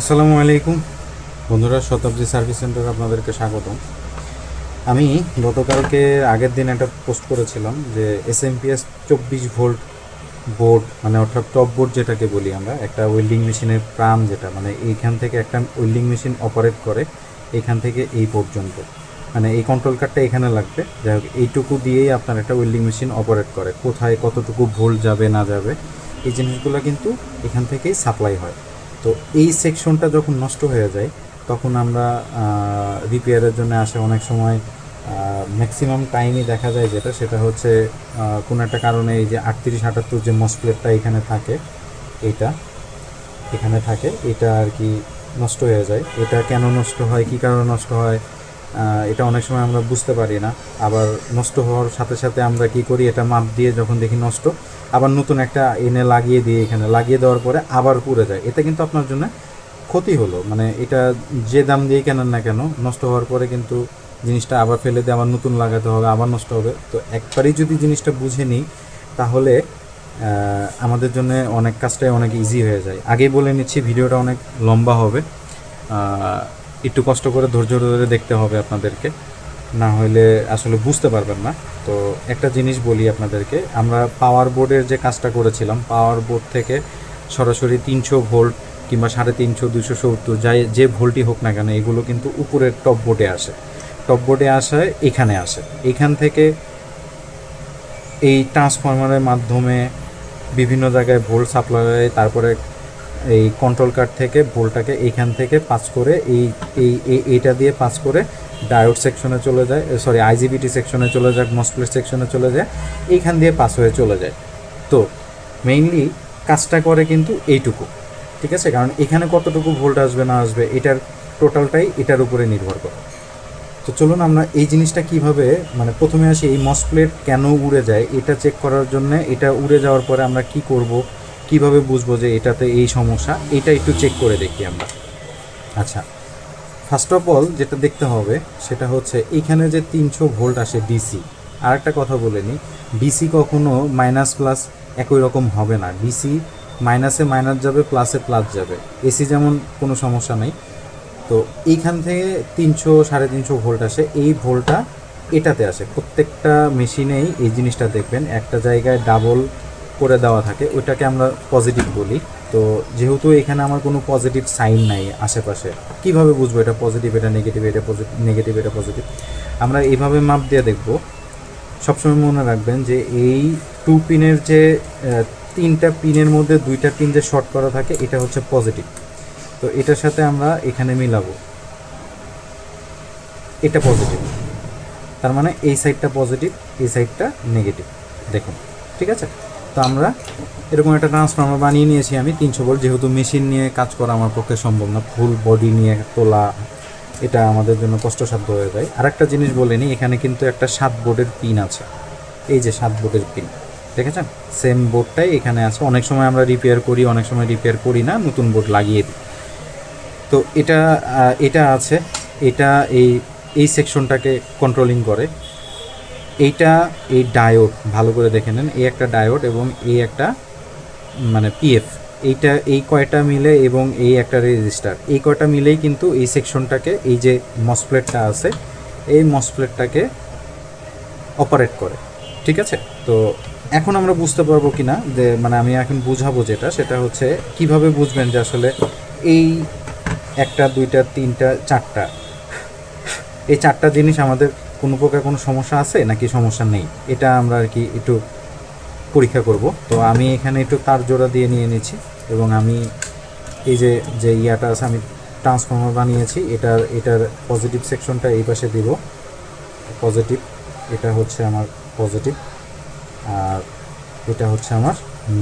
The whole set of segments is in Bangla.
আসসালামু আলাইকুম। বন্ধুরা, শতাব্দী সার্ভিস সেন্টার আপনাদেরকে স্বাগতম। আমি গতকালকে আগের দিন একটা পোস্ট করেছিলাম যে এস এম পি এস চব্বিশ ভোল্ট বোর্ড মানে অর্থাৎ টপ বোর্ড যেটাকে বলি আমরা, একটা ওয়েল্ডিং মেশিনের প্রাণ যেটা মানে এইখান থেকে একটা ওয়েল্ডিং মেশিন অপারেট করে এখান থেকে এই পর্যন্ত। মানে এই কন্ট্রোল কার্ডটা এখানে লাগবে। যাই হোক, এইটুকু দিয়েই আপনার একটা ওয়েল্ডিং মেশিন অপারেট করে। কোথায় কতটুকু ভোল্ট যাবে, না যাবে, এই জিনিসগুলো কিন্তু এখান থেকেই সাপ্লাই হয়। তো এই সেকশনটা যখন নষ্ট হয়ে যায়, তখন আমরা রিপেয়ারের জন্য আসে অনেক সময় ম্যাক্সিমাম টাইমই দেখা যায় যেটা, সেটা হচ্ছে কোনো একটা কারণে এই যে আটত্রিশ, আটাত্তর যে মসপ্লেটটা এখানে থাকে, এটা, এখানে থাকে, এটা আর কি নষ্ট হয়ে যায়। এটা কেন নষ্ট হয়, কী কারণে নষ্ট হয় এটা অনেক সময় আমরা বুঝতে পারি না। আবার নষ্ট হওয়ার সাথে সাথে আমরা কি করি, এটা মাপ দিয়ে যখন দেখি নষ্ট আবার নতুন একটা এনে লাগিয়ে দিয়ে এখানে লাগিয়ে দেওয়ার পরে আবার পুড়ে যায়। এটা কিন্তু আপনার জন্য ক্ষতি হলো। মানে এটা যে দাম দিয়ে কেনেন না কেন, নষ্ট হওয়ার পরে কিন্তু জিনিসটা আবার ফেলে দিয়ে, আবার নতুন লাগাতে হবে, আবার নষ্ট হবে। তো একবারই যদি জিনিসটা বুঝে নিই, তাহলে আমাদের জন্য অনেক কাজটাই অনেক ইজি হয়ে যায়। আগেই বলে নিচ্ছি, ভিডিওটা অনেক লম্বা হবে। একটু কষ্ট করে ধৈর্য ধরে দেখতে হবে আপনাদেরকে। না হলে আসলে বুঝতে পারবেন না। তো একটা জিনিস বলি আপনাদেরকে, আমরা পাওয়ার বোর্ডের যে কাজটা করেছিলাম পাওয়ার বোর্ড থেকে সরাসরি তিনশো ভোল্ট কিংবা সাড়ে তিনশো দুশো সত্তর, যাই, যে ভোল্টই হোক না কেন, এগুলো কিন্তু উপরের টপ বোর্ডে আসে। টপ বোর্ডে আসায় এখানে আসে। এখান থেকে এই ট্রান্সফরমারের মাধ্যমে বিভিন্ন জায়গায় ভোল্ট সাপ্লাই তারপরে এই কন্ট্রোল কার্ড থেকে ভোল্টটাকে এইখান থেকে পাস করে এই- এইটা দিয়ে পাস করে ডায়োড সেকশনে চলে যায় সরি আইজিবিটি সেকশনে চলে যায় মসপ্লেট সেকশনে চলে যায়, এইখান দিয়ে পাস হয়ে চলে যায়। তো মেইনলি কাজটা করে কিন্তু এইটুকু, ঠিক আছে? কারণ এখানে কতটুকু ভোল্ট আসবে, না আসবে, এটার টোটালটাই এটার উপরে নির্ভর করে। তো চলুন আমরা এই জিনিসটা কীভাবে মানে প্রথমে আসি, এই মসপ্লেট কেন উড়ে যায়, এটা চেক করার জন্য, এটা উড়ে যাওয়ার পরে আমরা কি করব, কীভাবে বুঝব যে এটাতে এই সমস্যা, এটা একটু চেক করে দেখি আমরা। আচ্ছা ফার্স্ট অফ অল যেটা দেখতে হবে, সেটা হচ্ছে এখানে যে তিনশো ভোল্ট আসে ডিসি আর একটা কথা বলে নিই ডিসি কখনো মাইনাস প্লাস একই রকম হবে না। ডিসি মাইনাসে মাইনাস যাবে প্লাসে প্লাস যাবে। এসি যেমন কোনো সমস্যা নেই। তো এইখান থেকে তিনশো, সাড়ে তিনশো ভোল্ট আসে। এই ভোল্টটা এটাতে আসে। প্রত্যেকটা মেশিনেই এই জিনিসটা দেখবেন। একটা জায়গায় ডাবল করে দেওয়া থাকে। ওইটাকে আমরা পজিটিভ বলি। তো যেহেতু এখানে আমার কোনো পজিটিভ সাইন নাই আশেপাশে, কীভাবে বুঝব এটা পজিটিভ এটা নেগেটিভ এটা পজিটিভ নেগেটিভ এটা পজিটিভ আমরা এইভাবে মাপ দিয়ে দেখব। সবসময় মনে রাখবেন যে এই টু পিনের যে তিনটা পিনের মধ্যে দুইটা পিন যে শর্ট করা থাকে, এটা হচ্ছে পজিটিভ তো এটার সাথে আমরা এখানে মিলাবো। এটা পজিটিভ তার মানে এই সাইডটা পজিটিভ এই সাইডটা নেগেটিভ দেখুন, ঠিক আছে? তো আমরা এরকম একটা ট্রান্সফর্মার বানিয়ে নিয়েছি আমি, তিনশো ভোল্ট যেহেতু মেশিন নিয়ে কাজ করা আমার পক্ষে সম্ভব না ফুল বডি নিয়ে তোলা এটা আমাদের জন্য কষ্টসাধ্য হয়ে যায়। আর একটা জিনিস বলে নিই, এখানে কিন্তু একটা সাত বোর্ডের পিন আছে। এই যে সাত বোর্ডের পিন দেখেছেন? সেম বোর্ডটাই এখানে আছে। অনেক সময় আমরা রিপেয়ার করি, অনেক সময় রিপেয়ার করি না, নতুন বোর্ড লাগিয়ে দিই। তো এটা এটা আছে, এটা এই এই সেকশনটাকে কন্ট্রোলিং করে। এইটা এই ডায়োড ভালো করে দেখে নেন, এই একটা ডায়োড এবং এই একটা মানে পিএফ এইটা, এই কয়টা মিলে এবং এই একটা রেজিস্টার এই কয়টা মিলেই কিন্তু এই সেকশনটাকে এই যে মসপ্লেটটা আছে, এই মসপ্লেটটাকে অপারেট করে। ঠিক আছে? তো এখন আমরা বুঝতে পারব কি না যে মানে আমি এখন বুঝাবো যেটা, সেটা হচ্ছে কীভাবে বুঝবেন যে আসলে এই একটা, দুইটা, তিনটা, চারটা, এই চারটা জিনিস আমাদের কোনো প্রকার কোনো সমস্যা আছে নাকি সমস্যা নেই? এটা আমরা আর কি একটু পরীক্ষা করব। তো আমি এখানে একটু তার জোড়া দিয়ে নিয়ে নিচ্ছি এবং আমি এই যে যে ইয়াটা আছে, আমি ট্রান্সফর্মার বানিয়েছি, এটার এটার পজিটিভ সেকশনটা এই পাশে দিব। পজিটিভ এটা হচ্ছে আমার পজিটিভ আর এটা হচ্ছে আমার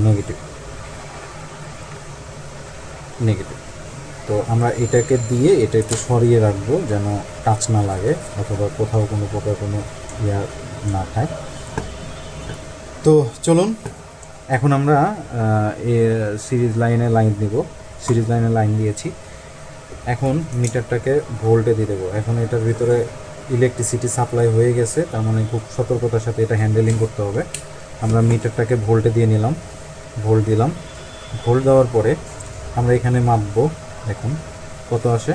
নেগেটিভ নেগেটিভ তো আমরা এটাকে দিয়ে এটা একটু সরিয়ে রাখব যেন টাচ না লাগে অথবা কোথাও কোনো প্রকার কোনো ইয়া না খায় তো চলুন, এখন আমরা সিরিজ লাইনে লাইন দিব সিরিজ লাইনে লাইন দিয়েছি। এখন মিটারটাকে ভোল্টে দিয়ে দেবো। এখন এটার ভিতরে ইলেকট্রিসিটি সাপ্লাই হয়ে গেছে, তার মানে খুব সতর্কতার সাথে এটা হ্যান্ডেলিং করতে হবে। আমরা মিটারটাকে ভোল্টে দিয়ে নিলাম, ভোল্ট দিলাম। ভোল্ট দেওয়ার পরে আমরা এখানে মাপবো দেখুন, কত আসে?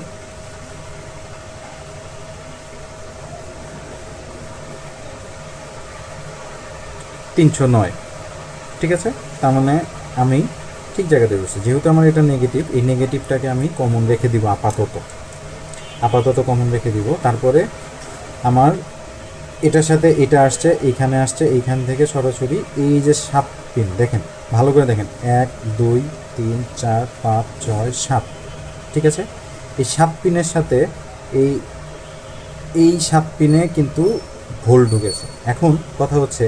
তিনশো নয়। ঠিক আছে? তার মানে আমি ঠিক জায়গাতে বসছি। যেহেতু আমার এটা নেগেটিভ এই নেগেটিভটাকে আমি কমন রেখে দিব আপাতত। আপাতত কমন রেখে দিব। তারপরে আমার এটার সাথে এটা আসছে, এইখানে আসছে, এইখান থেকে সরাসরি এই যে সাত পিন দেখেন, ভালো করে দেখেন। এক, দুই, তিন, চার, পাঁচ, ছয়, সাত। ঠিক আছে? এই সাত পিনের সাথে এই এই সাপ পিনে কিন্তু ভোল ঢুকেছে। এখন কথা হচ্ছে,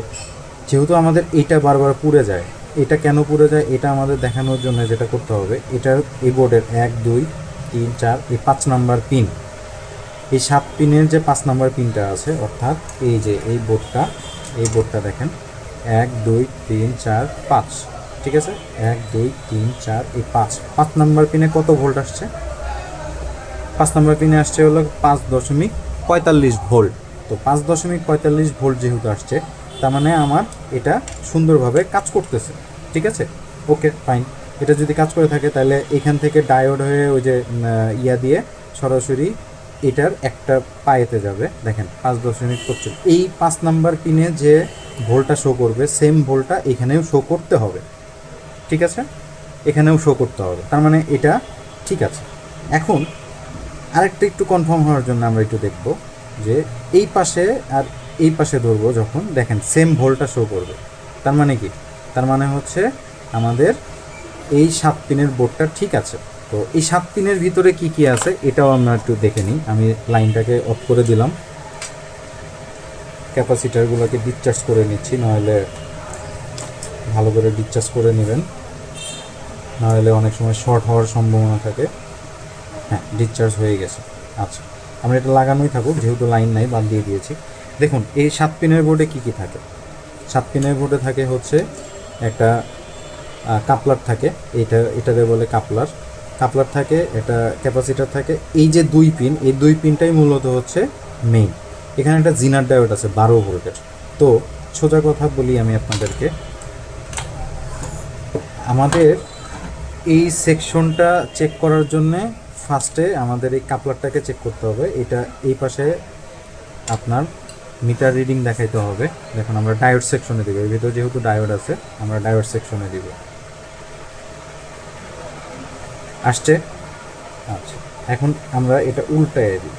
যেহেতু আমাদের এটা বারবার পুড়ে যায়, এটা কেন পুড়ে যায় এটা আমাদের দেখানোর জন্য যেটা করতে হবে, এটার এই বোর্ডের এক, দুই, তিন, চার, এই পাঁচ নাম্বার পিন। এই সাত পিনের যে পাঁচ নাম্বার পিনটা আছে, অর্থাৎ এই যে এই বোর্ডটা এই বোর্ডটা দেখেন, এক, দুই, তিন, চার, পাঁচ। ঠিক আছে? এক, দুই, তিন, চার, এই পাঁচ। পাঁচ নাম্বার পিনে কত ভোল্ট আসছে? পাঁচ নম্বর পিনে আসছে হলো পাঁচ দশমিক পঁয়তাল্লিশ ভোল্ট। তো পাঁচ দশমিক পঁয়তাল্লিশ ভোল্ট যেহেতু আসছে, তার মানে আমার এটা সুন্দরভাবে কাজ করতেছে। ঠিক আছে? Okay, fine. এটা যদি কাজ করে থাকে, তাহলে এখান থেকে ডায়োড হয়ে ওই যে ইয়া দিয়ে সরাসরি এটার একটা পায়েতে যাবে। দেখেন, পাঁচ দশমিক পঁচিশ এই পাঁচ নাম্বার পিনে যে ভোল্টটা শো করবে সেম ভোল্টটা এখানেও শো করতে হবে। ঠিক আছে? এখানেও শো করতে হবে। তার মানে এটা ঠিক আছে। এখন আরেকটা একটু কনফার্ম হওয়ার জন্য আমরা একটু দেখব যে এই পাশে আর এই পাশে ধরবো যখন, দেখেন সেম ভোল্টটা শো করবে। তার মানে কি? তার মানে হচ্ছে আমাদের এই সাত পিনের বোর্ডটা ঠিক আছে। তো এই সাত পিনের ভিতরে কি কি আছে এটাও আমরা একটু দেখে নিই। আমি লাইনটাকে অফ করে দিলাম। ক্যাপাসিটারগুলোকে ডিসচার্জ করে নিচ্ছি নাহলে ভালো করে ডিসচার্জ করে নেবেন। নাহলে অনেক সময় শর্ট হওয়ার সম্ভাবনা থাকে। হ্যাঁ ডিসচার্জ হয়ে গেছে। আচ্ছা আমরা এটা লাগানোই থাকুক, যেহেতু লাইন নাই, বাদ দিয়ে দিয়েছি। দেখুন, এই সাত পিনের বোর্ডে কী কী থাকে? সাত পিনের বোর্ডে থাকে হচ্ছে একটা কাপলার থাকে। এটা এটাকে বলে কাপলার কাপলার থাকে, এটা ক্যাপাসিটার থাকে। এই যে দুই পিন এই দুই পিনটাই মূলত হচ্ছে মেইন এখানে একটা জিনার ডায়োড আছে, বারো ভোল্টের। তো, সোজা কথা বলি আমি আপনাদেরকে। আমাদের এই সেকশনটা চেক করার জন্যে ফার্স্টে আমাদের এই কাপলারটাকে চেক করতে হবে। এটা এই পাশে আপনার মিটার রিডিং দেখাইতে হবে। দেখুন, আমরা ডায়োড সেকশনে দিব। এর ভিতরে যেহেতু ডায়োড আছে, আমরা ডায়োড সেকশনে দিব। আসছে? আচ্ছা। এখন আমরা এটা উল্টায় দিই।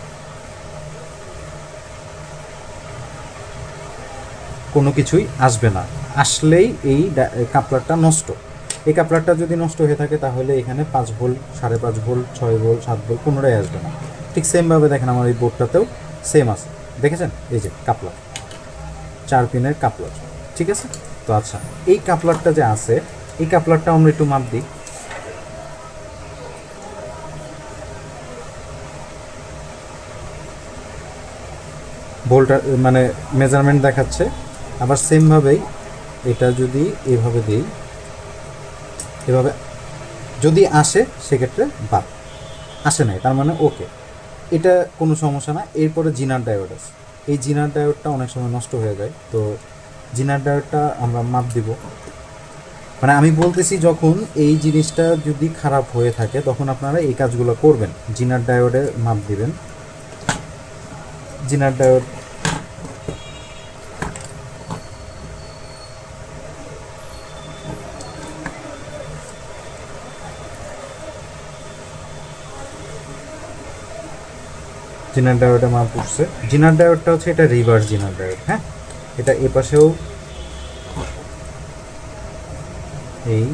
কোনো কিছুই আসবে না। আসলেই এই কাপলারটা নষ্ট। এই কাপলারটা যদি নষ্ট হয়ে থাকে, তাহলে এখানে পাঁচ ভোল্ট সাড়ে পাঁচ ভোল্ট ছয় ভোল্ট সাত ভোল্ট কোনোটাই আসবে না। ঠিক সেমভাবে দেখেন আমার এই বোর্ডটাতেও সেম আছে। দেখেছেন? এই যে কাপলার। চার পিনের কাপলার। ঠিক আছে? তো আচ্ছা এই কাপলারটা যে আছে, এই কাপলারটা আমরা একটু মাপ দিই। ভোল্টার মানে মেজারমেন্ট দেখাচ্ছে। আবার সেমভাবেই এটা যদি এভাবে দিই এভাবে। যদি আসে, সেক্ষেত্রে বাদ আসে নাই, তার মানে ওকে। এটা কোনো সমস্যা না। এরপরে জিনার ডায়োড আছে। এই জিনার ডায়োডটা অনেক সময় নষ্ট হয়ে যায়। তো জিনার ডায়োডটা আমরা মাপ দিব। মানে আমি বলতেছি, যখন এই জিনিসটা যদি খারাপ হয়ে থাকে, তখন আপনারা এই কাজগুলো করবেন। জিনার ডায়োডে মাপ দিবেন। জিনার ডায়োড জিনার ডায়োডে মাপ উঠছে জিনার ডায়োডটা হচ্ছে এটা রিভার্স জিনার ডায়োড হ্যাঁ? এটা এ পাশেও এই।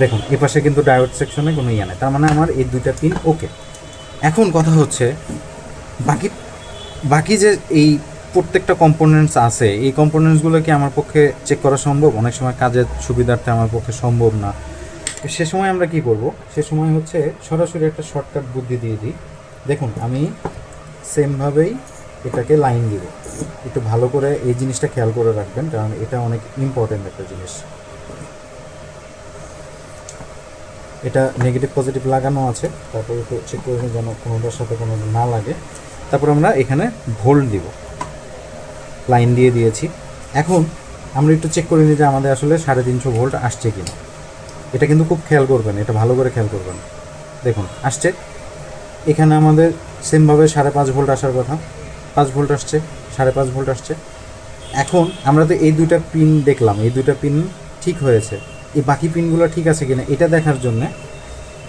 দেখুন, এ পাশে কিন্তু ডায়োড সেকশনে কোনো ইয়ে নেই। তার মানে আমার এই দুইটা পিন ওকে। এখন কথা হচ্ছে, বাকি বাকি যে এই প্রত্যেকটা কম্পোনেন্টস আছে, এই কম্পোনেন্টসগুলো কি আমার পক্ষে চেক করা সম্ভব? অনেক সময় কাজের সুবিধার্থে আমার পক্ষে সম্ভব না। সে সময় আমরা কি করব? সে সময় হচ্ছে সরাসরি একটা শর্টকাট বুদ্ধি দিয়ে দিই। দেখুন, আমি সেমভাবেই এটাকে লাইন দিব। একটু ভালো করে এই জিনিসটা খেয়াল করে রাখবেন, কারণ এটা অনেক ইম্পর্টেন্ট একটা জিনিস। এটা নেগেটিভ পজিটিভ লাগানো আছে। তারপর একটু চেক করে যেন কোনোটার সাথে কোনো না লাগে। তারপর আমরা এখানে ভোল্ট দিব। লাইন দিয়ে দিয়েছি। এখন আমরা একটু চেক করে নিই যে আমাদের আসলে সাড়ে তিনশো ভোল্ট আসছে কিনা। এটা কিন্তু খুব খেয়াল করবেন, এটা ভালো করে খেয়াল করবেন। দেখুন, আসছে। এখানে আমাদের সেমভাবে সাড়ে পাঁচ ভোল্ট আসার কথা। পাঁচ ভোল্ট আসছে, সাড়ে পাঁচ ভোল্ট আসছে। এখন আমরা তো এই দুইটা পিন দেখলাম, এই দুইটা পিন ঠিক হয়েছে। এই বাকি পিনগুলো ঠিক আছে কিনা, এটা দেখার জন্য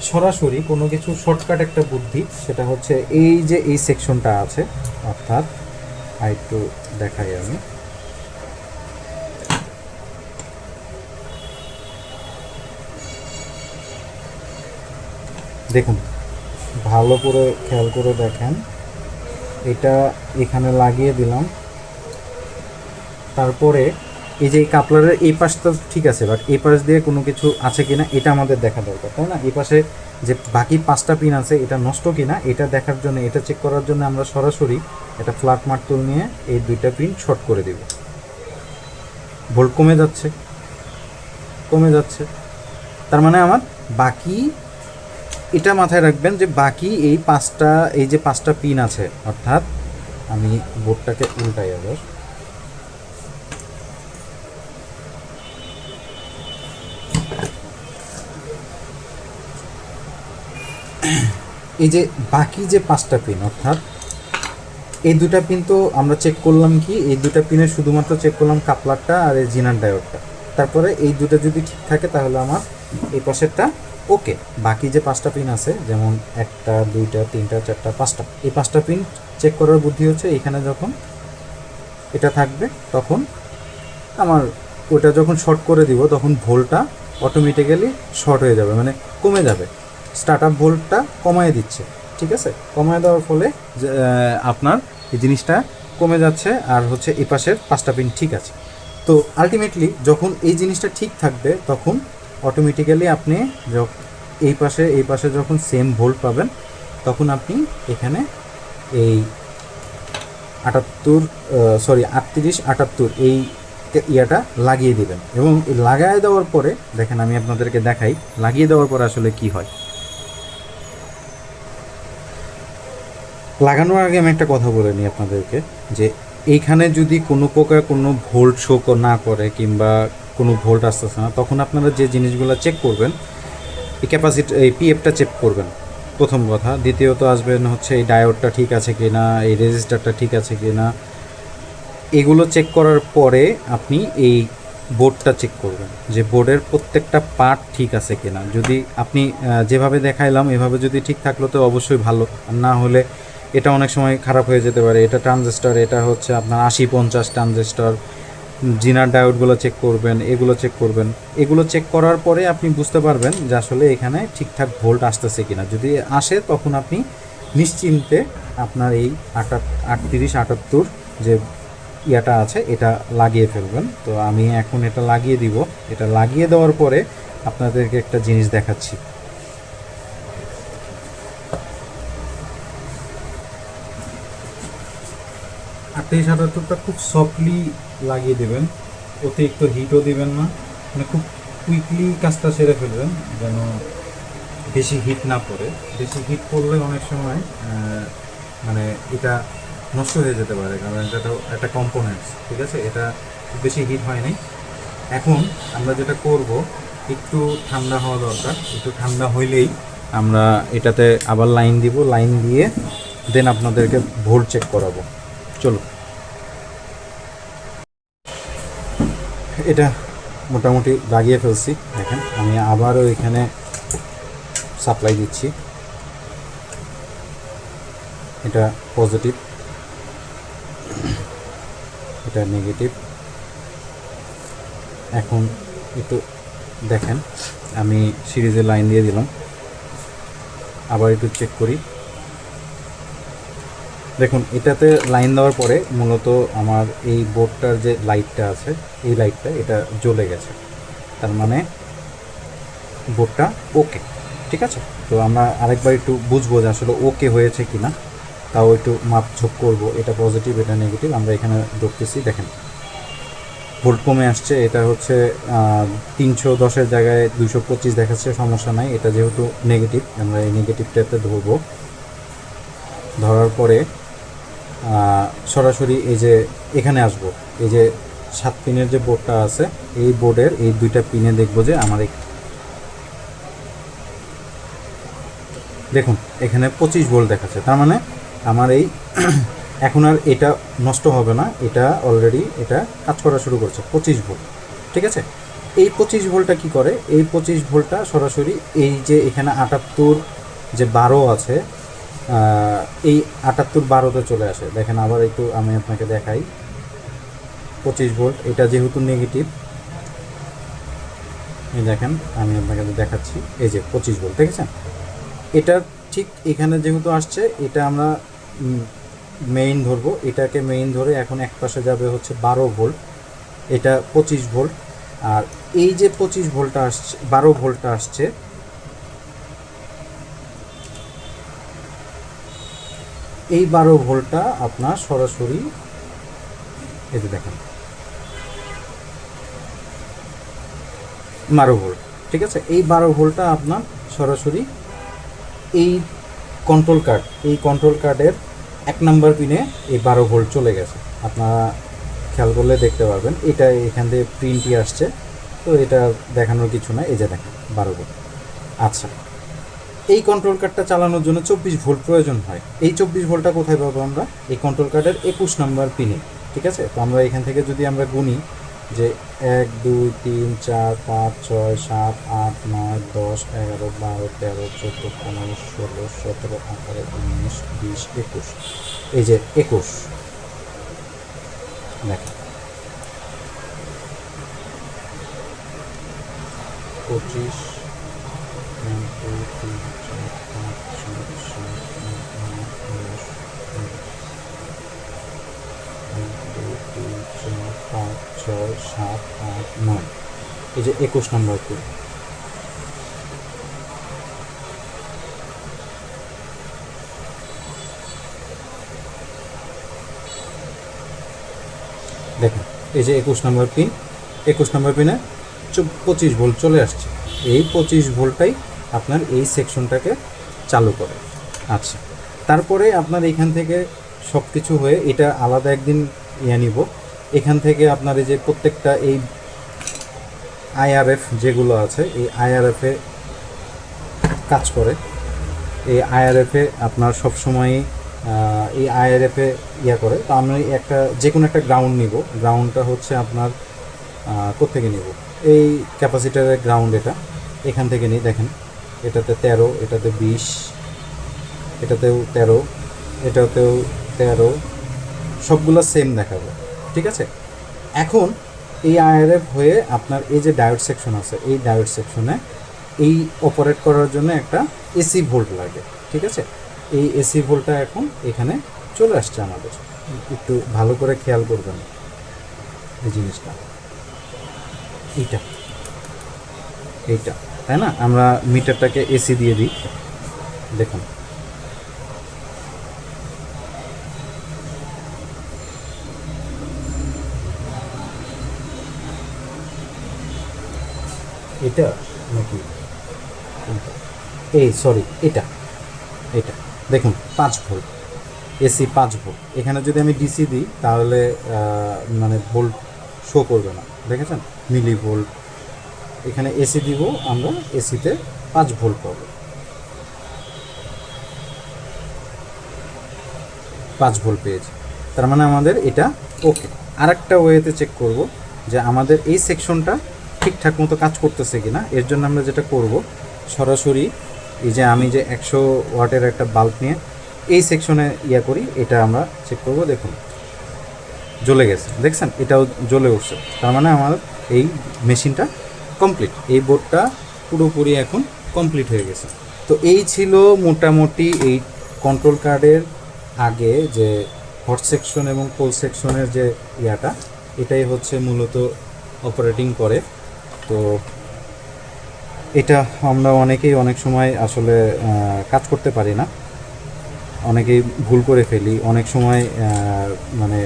সরাসরি কোনো কিছু শর্টকাট একটা বুদ্ধি, সেটা হচ্ছে এই যে এই সেকশনটা আছে, অর্থাৎ আর একটু দেখাই আমি। দেখুন, ভালো করে খেয়াল করে দেখেন। এটা এখানে লাগিয়ে দিলাম। তারপরে এই যে কাপলারের এই পাশটা ঠিক আছে বাট এই পাশ দিয়ে কোনো কিছু আছে কিনা এটা আমাদের দেখা দরকার, তাই না? এই পাশে যে বাকি পাঁচটা পিন আছে, এটা নষ্ট কিনা, এটা দেখার জন্য, এটা চেক করার জন্য আমরা সরাসরি এটা ফ্ল্যাট মার্তুল নিয়ে এই দুইটা পিন শর্ট করে দিব। ভোল্ট কমে যাচ্ছে কমে যাচ্ছে। তার মানে আমার বাকি এটা মাথায় রাখবেন যে বাকি এই পাঁচটা, এই যে পাঁচটা পিন আছে, অর্থাৎ আমি বোর্ডটাকে উল্টাই আবার। এই যে বাকি যে পাঁচটা পিন, অর্থাৎ এই দুটা পিন তো আমরা চেক করলাম কি? এই দুটা পিনে শুধুমাত্র চেক করলাম কাপলারটা আর এই জিনার ডায়োডটা তারপরে এই দুটো যদি ঠিক থাকে তাহলে আমার এই পাশেরটা ওকে বাকি যে পাঁচটা পিন আছে, যেমন একটা, দুইটা, তিনটা, চারটা, পাঁচটা, এই পাঁচটা পিন চেক করার বুদ্ধি হচ্ছে এখানে যখন এটা থাকবে, তখন আমার ওটা যখন শর্ট করে দিব, তখন ভোল্টটা অটোমেটিক্যালি শর্ট হয়ে যাবে মানে কমে যাবে। স্টার্ট আপ ভোল্টটা কমায় দিচ্ছে, ঠিক আছে? কমায় দেওয়ার ফলে আপনার এই জিনিসটা কমে যাচ্ছে, আর হচ্ছে এই পাশের পাঁচটা পিন ঠিক আছে। তো আলটিমেটলি যখন এই জিনিসটা ঠিক থাকবে, তখন অটোমেটিক্যালি আপনি এই পাশে এই পাশে যখন সেম ভোল্ট পাবেন, তখন আপনি এখানে এই আটাত্তর সরি আটত্রিশ, আটাত্তর এই ইয়াটা লাগিয়ে দিবেন। এবং লাগায় দেওয়ার পরে, দেখেন আমি আপনাদেরকে দেখাই, লাগিয়ে দেওয়ার পরে আসলে কি হয়। লাগানোর আগে আমি একটা কথা বলে নিই আপনাদেরকে, যে এইখানে যদি কোনো প্রকার কোনো ভোল্ট শো না করে কিংবা কোনো ভোল্ট আসতেছে না, তখন আপনারা যে জিনিসগুলো চেক করবেন, এই ক্যাপাসিটি এই পিএফটা চেক করবেন। প্রথম কথা। দ্বিতীয়ত আসবেন হচ্ছে এই ডায়োডটা ঠিক আছে কি না এই রেজিস্টারটা ঠিক আছে কি না এগুলো চেক করার পরে আপনি এই বোর্ডটা চেক করবেন যে বোর্ডের প্রত্যেকটা পার্ট ঠিক আছে কি না যদি আপনি যেভাবে দেখাইলাম, এভাবে যদি ঠিক থাকল তো অবশ্যই ভালো। না হলে এটা অনেক সময় খারাপ হয়ে যেতে পারে। এটা ট্রানজিস্টর এটা হচ্ছে আপনার আশি পঞ্চাশ ট্রানজিস্টর জিনার ডায়োডগুলো চেক করবেন, এগুলো চেক করবেন। এগুলো চেক করার পরে আপনি বুঝতে পারবেন যে আসলে এখানে ঠিকঠাক ভোল্ট আসতেছে কিনা। যদি আসে তখন আপনি নিশ্চিন্তে আপনার এই আটাত, আটত্রিশ, আটাত্তর যে ইয়াটা আছে, এটা লাগিয়ে ফেলবেন। তো আমি এখন এটা লাগিয়ে দিব। এটা লাগিয়ে দেওয়ার পরে আপনাদেরকে একটা জিনিস দেখাচ্ছি। আটত্রিশ আটাত্তরটা খুব সফটলি লাগিয়ে দেবেন। অতিরিক্ত হিটও দেবেন না। মানে খুব কুইকলি কাজটা সেরে ফেলবেন, যেন বেশি হিট না পড়ে। বেশি হিট পড়লে অনেক সময় মানে এটা নষ্ট হয়ে যেতে পারে, কারণ এটা তো একটা কম্পোনেন্টস ঠিক আছে? এটা বেশি হিট হয় নাই। এখন আমরা যেটা করব, একটু ঠান্ডা হওয়া দরকার। একটু ঠান্ডা হইলেই আমরা এটাতে আবার লাইন দিব। লাইন দিয়ে দেন আপনাদেরকে ভোল্ট চেক করাবো। চলো এটা মোটামুটি লাগিয়ে ফেলছি। দেখেন, আমি আবারও এখানে সাপ্লাই দিচ্ছি। এটা পজিটিভ এটা নেগেটিভ এখন একটু দেখেন, আমি সিরিজে লাইন দিয়ে দিলাম। আবার একটু চেক করি। দেখুন, এটাতে লাইন দেওয়ার পরে মূলত আমার এই বোর্ডটার যে লাইটটা আছে, এই লাইটটা এটা জ্বলে গেছে। তার মানে বোর্ডটা ওকে ঠিক আছে? তো আমরা আরেকবার একটু বুঝব যে আসলে ওকে হয়েছে কি না তাও একটু মাপঝোপ করব, এটা পজিটিভ এটা নেগেটিভ আমরা এখানে দেখতেছি দেখেন। ভোল্ট কমে আসছে, এটা হচ্ছে তিনশো দশের জায়গায় দুশো পঁচিশ দেখাচ্ছে, সমস্যা নাই, এটা যেহেতু নেগেটিভ আমরা এই নেগেটিভটাতে ধরবো। ধরার পরে সরাসরি এই যে এখানে আসব। এই যে সাত পিনের যে বোর্ডটা আছে, এই বোর্ডের এই দুইটা পিনে দেখব যে আমার দেখুন, এখানে পঁচিশ ভোল্ট দেখাচ্ছে। তার মানে আমার এই এখন আর এটা নষ্ট হবে না, এটা অলরেডি এটা কাজ করা শুরু করছে, পঁচিশ ভোল্ট। ঠিক আছে? এই পঁচিশ ভোল্টটা কি করে? এই পঁচিশ ভোল্টটা সরাসরি এই যে এখানে আটাত্তর যে বারো আছে এই আটাত্তর বারোতে চলে আসে। দেখেন আবার একটু আমি আপনাকে দেখাই। পঁচিশ ভোল্ট, এটা যেহেতু নেগেটিভ এই দেখেন, আমি আপনাকে দেখাচ্ছি। এই যে পঁচিশ ভোল্ট, দেখেছেন? এটা ঠিক এখানে যেহেতু আসছে, এটা আমরা মেইন ধরবো। এটাকে মেইন ধরে এখন এক পাশে যাবে হচ্ছে বারো ভোল্ট। এটা পঁচিশ ভোল্ট। আর এই যে পঁচিশ ভোল্টটা আসছে, বারো ভোল্টটা আসছে এই বারো ভোল্টটা আপনার সরাসরি যে দেখেন। বারো ভোল্ট, ঠিক আছে? এই বারো ভোল্টটা আপনার সরাসরি এই কন্ট্রোল কার্ড এই কন্ট্রোল কার্ডের এক নাম্বার পিনে এই বারো ভোল্ট চলে গেছে। আপনারা খেয়াল করলে দেখতে পারবেন, এটা এখান থেকে প্রিন্টই আসছে। তো এটা দেখানোর কিছু না এই যে দেখেন, বারো ভোল্ট। আচ্ছা। এই কন্ট্রোল কার্ডটা চালানোর জন্য চব্বিশ ভোল্ট প্রয়োজন হয়। এই চব্বিশ ভোল্টটা কোথায় পাবো আমরা? এই কন্ট্রোল কার্ডের একুশ নাম্বার পিনে ঠিক আছে? তো আমরা এখান থেকে যদি আমরা গুনি, যে এক, দুই, তিন, চার, পাঁচ, ছয়, সাত, আট, নয়, দশ, এগারো, বারো, তেরো, চোদ্দ, পনেরো, ষোলো, সতেরো, আঠারো, উনিশ, বিশ, একুশ। এই যে একুশ। দেখ পঁচিশ পাঁচ, ছয়, সাত, আট, নয়। এই যে একুশ নম্বর পিন দেখেন এই যে একুশ নম্বর পিন একুশ নম্বর পিনে পঁচিশ ভোল্ট চলে আসছে এই পঁচিশ ভোল্টটাই আপনার এই সেকশনটাকে চালু করে। আচ্ছা তারপরে আপনার এখান থেকে সব কিছু হয়ে এটা আলাদা একদিন ইয়ে নিব। এখান থেকে আপনার এই যে প্রত্যেকটা এই আইআরএফ যেগুলো আছে এই আইআরএফে কাজ করে। এই আইআরএফে আপনার সবসময়ই এই আইআরএফে ইয়া করে। তো আমি একটা যে কোনো একটা গ্রাউন্ড নিব। গ্রাউন্ডটা হচ্ছে আপনার আহ, কোত্থেকে নিব? এই ক্যাপাসিটারের গ্রাউন্ড এটা। এখান থেকে নিই দেখেন। এটাতে তেরো, এটাতে বিশ, এটাতেও তেরো এটাতেও তেরো, সবগুলো সেম দেখাবে, ঠিক আছে? এখন এই আইআরএফ হয়ে আপনার এই যে ডায়োড সেকশন আছে, এই ডায়োড সেকশনে এই অপারেট করার জন্য একটা এসি ভোল্ট লাগে, ঠিক আছে? এই এসি ভোল্টটা এখন এখানে চলে আসছে আমাদের। একটু ভালো করে খেয়াল করবেন এই জিনিসটা। এইটা এইটা। তাই না? আমরা মিটারটাকে এসি দিয়ে দিই। দেখুন। এটা নাকি? এই সরি এটা। এটা। দেখুন, পাঁচ ভোল্ট। এসি পাঁচ ভোল্ট। এখানে যদি আমি ডিসি দিই, তাহলে মানে ভোল্ট শো করবে না। দেখেছেন? মিলি ভোল্ট এখানে এসি দিব, আমরা এসিতে পাঁচ ভোল্ট পাবো। পাঁচ ভোল্ট পেয়েছি। তার মানে আমাদের এটা ওকে আরেকটা ওয়েতে চেক করব যে আমাদের এই সেকশনটা ঠিকঠাক মতো কাজ করতেছে কি না এর জন্য আমরা যেটা করব, সরাসরি এই যে আমি যে একশো ওয়াটের একটা বাল্ব নিয়ে এই সেকশনে ইয়া করি, এটা আমরা চেক করব, দেখুন। জ্বলে গেছে। দেখছেন? এটাও জ্বলে উঠছে। তার মানে আমার এই মেশিনটা কমপ্লিট এই বোর্ডটা পুরোপুরি এখন কমপ্লিট হয়ে গেছে। তো এই ছিল মোটামুটি এই কন্ট্রোল কার্ডের আগে যে হট সেকশন এবং কোল সেকশনের যে ইয়াটা, এটাই হচ্ছে মূলত অপারেটিং করে। তো এটা আমরা অনেকেই অনেক সময় আসলে কাজ করতে পারি না। অনেকেই ভুল করে ফেলি। অনেক সময় মানে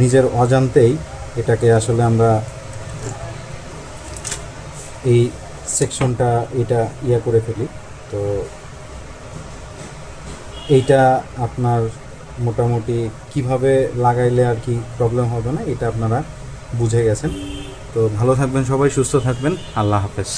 নিজের অজান্তেই এটাকে আসলে আমরা এই সেকশনটা এটা ইয়া করে ফেলি। তো এইটা আপনার মোটামুটি কীভাবে লাগাইলে আর কি প্রবলেম হবে না, এটা আপনারা বুঝে গেছেন। তো ভালো থাকবেন সবাই, সুস্থ থাকবেন। আল্লাহ হাফেজ।